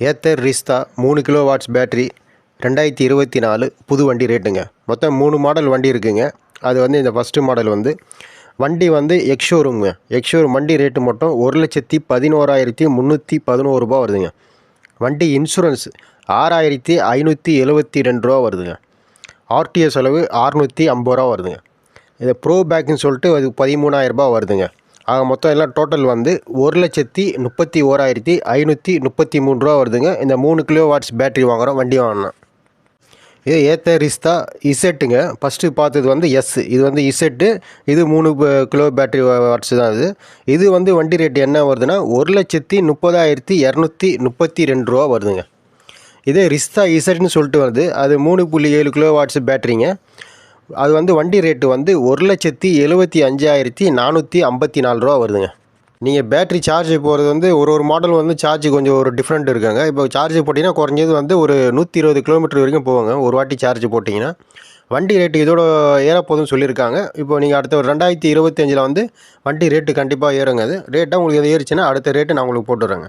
ஏத்தர் ரிஸ்தா மூணு kilo watts battery ரெண்டாயிரத்தி இருபத்தி நாலு புது வண்டி ரேட்டுங்க மொத்தம் மூணு மாடல் வண்டி இருக்குங்க. அது வந்து இந்த ஃபஸ்ட்டு மாடல் வந்து. வண்டி வந்து எக்ஷோரூம்ங்க எக்ஷோரூம் வண்டி ரேட்டு மட்டும் ஒரு லட்சத்தி பதினோராயிரத்தி முந்நூற்றி பதினோரு ரூபா வருதுங்க. வண்டி இன்சூரன்ஸ் ஆறாயிரத்தி ஐநூற்றி எழுபத்தி ரெண்டு ரூபா வருதுங்க. ஆர்டிஓ செலவு ஆறுநூற்றி ஐம்பது ரூபா வருதுங்க. இது ப்ரோ பேக்குன்னு சொல்லிட்டு அது பதிமூணாயிரரூபா வருதுங்க. ஆக மொத்தம் எல்லாம் டோட்டல் வந்து ஒரு லட்சத்தி முப்பத்தி ஓராயிரத்தி ஐநூற்றி முப்பத்தி மூணு ரூபா வருதுங்க. இந்த மூணு கிலோ வாட்ஸ் பேட்ரி வாங்குகிறோம் வண்டி வாங்கினோம் இது ஏத்த ரிஸ்தா இசெட்டுங்க. ஃபஸ்ட்டு பார்த்தது வந்து எஸ் இது வந்து இசெட்டு. இது மூணு ப- கிலோ பேட்டரி வாட்ஸ் தான் இது. இது வந்து வண்டி ரேட் என்ன வருதுன்னா ஒரு லட்சத்தி முப்பதாயிரத்தி இரநூத்தி முப்பத்தி ரெண்டு ரூபா வருதுங்க. இதே ரிஸ்தா இசட்னு சொல்லிட்டு வருது. அது மூணு புள்ளி ஏழு கிலோ வாட்ஸ் பேட்டரிங்க அது வந்து வண்டி ரேட்டு வந்து ஒரு லட்சத்தி எழுபத்தி அஞ்சாயிரத்தி நானூற்றி ஐம்பத்தி நாலு ரூபா வருதுங்க. நீங்கள் பேட்ரி சார்ஜ் போகிறது வந்து ஒரு ஒரு மாடல் வந்து சார்ஜ் கொஞ்சம் ஒரு டிஃப்ரெண்ட் இருக்குங்க. இப்போ சார்ஜ் போட்டிங்கன்னா குறைஞ்சது வந்து ஒரு நூற்றி இருபது கிலோமீட்டர் வரைக்கும் போவாங்க ஒரு வாட்டி சார்ஜ் போட்டிங்கன்னா. வண்டி ரேட்டு இதோட ஏறப்போதும் சொல்லியிருக்காங்க. இப்போ நீங்கள் அடுத்த ஒரு ரெண்டாயிரத்தி இருபத்தஞ்சில் வந்து வண்டி ரேட்டு கண்டிப்பாக ஏறுங்க. அது ரேட்டாக உங்களுக்கு எது ஏறிச்சுன்னா அடுத்த ரேட்டு நான் உங்களுக்கு போட்டுறேங்க.